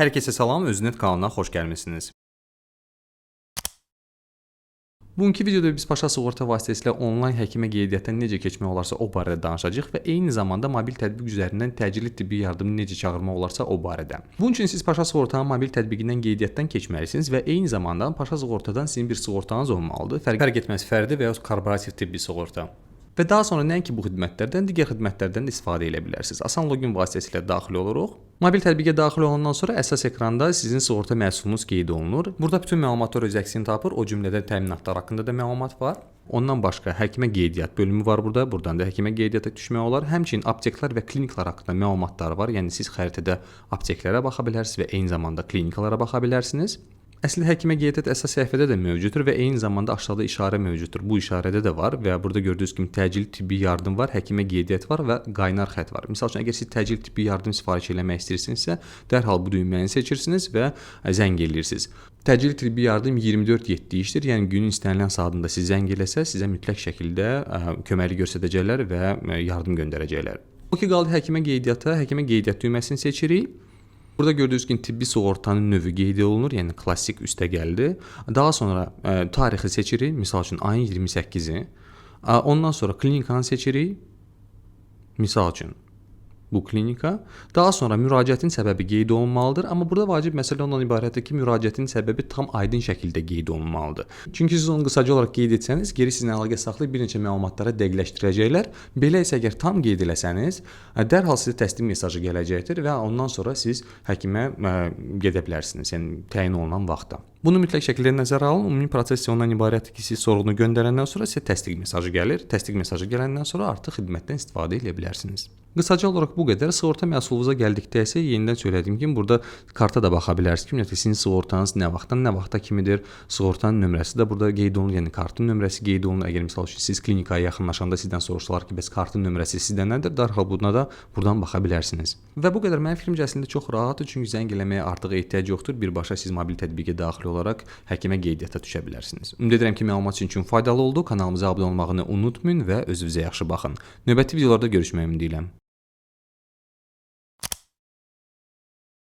Hər kəsə salam, Öznet kanalına xoş gəlmisiniz. Bugünkü videoda biz Paşa sığorta vasitəsilə onlayn həkimə qeydiyyatdan necə keçmək olarsa o barədə danışacağıq və eyni zamanda mobil tətbiq üzərindən təcili tibbi yardımı necə çağırmaq olarsa o barədə. Bunun üçün siz Paşa sığortanın mobil tətbiqindən qeydiyyatdan keçməlisiniz və eyni zamanda Paşa sığortadan sizin bir sığortanız olmalıdır. Fərq, etməz fərdi və ya korporativ tibbi sığorta. Və daha sonra nəinki bu xidmətlərdən, digər xidmətlərdən də istifadə edə bilərsiniz. Asan loqin vasitəsilə daxil oluruq. Mobil tətbiqə daxil olandan sonra əsas ekranda sizin sığorta məhsulunuz qeyd olunur. Burada bütün məlumatlar öz əksini tapır. O cümlədən təminatlar haqqında da məlumat var. Ondan başqa həkimə qeydiyyat bölümü var burada. Buradan da həkimə qeydiyyata düşmək olar. Həmçinin apteklər və kliniklər haqqında məlumatlar var. Yəni siz xəritədə apteklərə baxa bilərsiniz və eyni zamanda klinikalara baxa bilərsiniz. Əsl həkimə qeydiyyat əsas səhifədə də mövcuddur və eyni zamanda aşağıda işarə mövcuddur. Bu işarədə də var və burada gördüyünüz kimi təcili tibbi yardım var, həkimə qeydiyyat var və qaynar xətt var. Məsəl üçün əgər siz təcili tibbi yardım sifariş eləmək istəyirsinizsə, dərhal bu düyməni seçirsiniz və zəng eləyirsiniz. Təcili tibbi yardım 24/7 işdir. Yəni günün istənilən saatında siz zəng eləsə, sizə mütləq şəkildə köməklik göstərəcəklər və yardım göndərəcəklər. O ki qaldı həkimə qeydiyyata, həkimə qeydiyyat düyməsini seçirik. Burada gördüyünüz kimi tibbi sığortanın növü qeyd olunur, yəni klassik üstə gəldi. Daha sonra ə, tarixi seçirik, məsəl üçün ayın 28-i. Ə, Ondan sonra klinikanı seçirik. Misal üçün bu klinika. Daha sonra müraciətin səbəbi qeyd olunmalıdır, amma burada vacib məsələ ondan ibarətdir ki, müraciətin səbəbi tam aydın şəkildə qeyd olunmalıdır. Çünki siz onu qısaca olaraq qeyd etsəniz, geri sizinlə əlaqə saxlayıb bir neçə məlumatlara dəqiqləşdirəcəklər. Belə isə əgər tam qeyd eləsəniz, dərhal sizə təsdim mesajı gələcəkdir və ondan sonra siz həkimə gedə bilərsiniz, yəni təyin olunan vaxtda. Bunu mütləq şəkildə nəzərə alın. Ümumi proses ondan ibarətdir ki, siz sorğunu göndərəndən sonra sizə təsdiq mesajı gəlir. Təsdiq mesajı gələndən sonra artıq xidmətdən istifadə edə bilərsiniz. Qısaca olaraq bu qədər. Sığorta məhsulunuza gəldikdə isə yenidən söylədiyim kimi burada karta da baxa bilərsiniz ki, ümumiyyətlə sizin sığortanız nə vaxtdan nə vaxta kimidir. Sığortanın nömrəsi də burada qeyd olunur, yəni kartın nömrəsi qeyd olunur. Əgər məsəl üçün siz klinikaya yaxınlaşanda sizdən soruşsalar ki, bəs kartın nömrəsi sizdə nədir? Dərhal buna da buradan baxa bilərsiniz. Və bu qədər mənim fikrimcə əslində çox rahatdır, çünki zəng eləməyə artıq ehtiyac yoxdur. Birbaşa siz mobil tətbiqə daxil olaraq həkimə qeydiyyata düşə bilərsiniz. Ümid edirəm ki, məlumat sizin üçün faydalı oldu. Kanalımıza abunə olmağını unutmayın və özünüzə yaxşı baxın. Növbəti videolarda görüşmək ümidi ilə.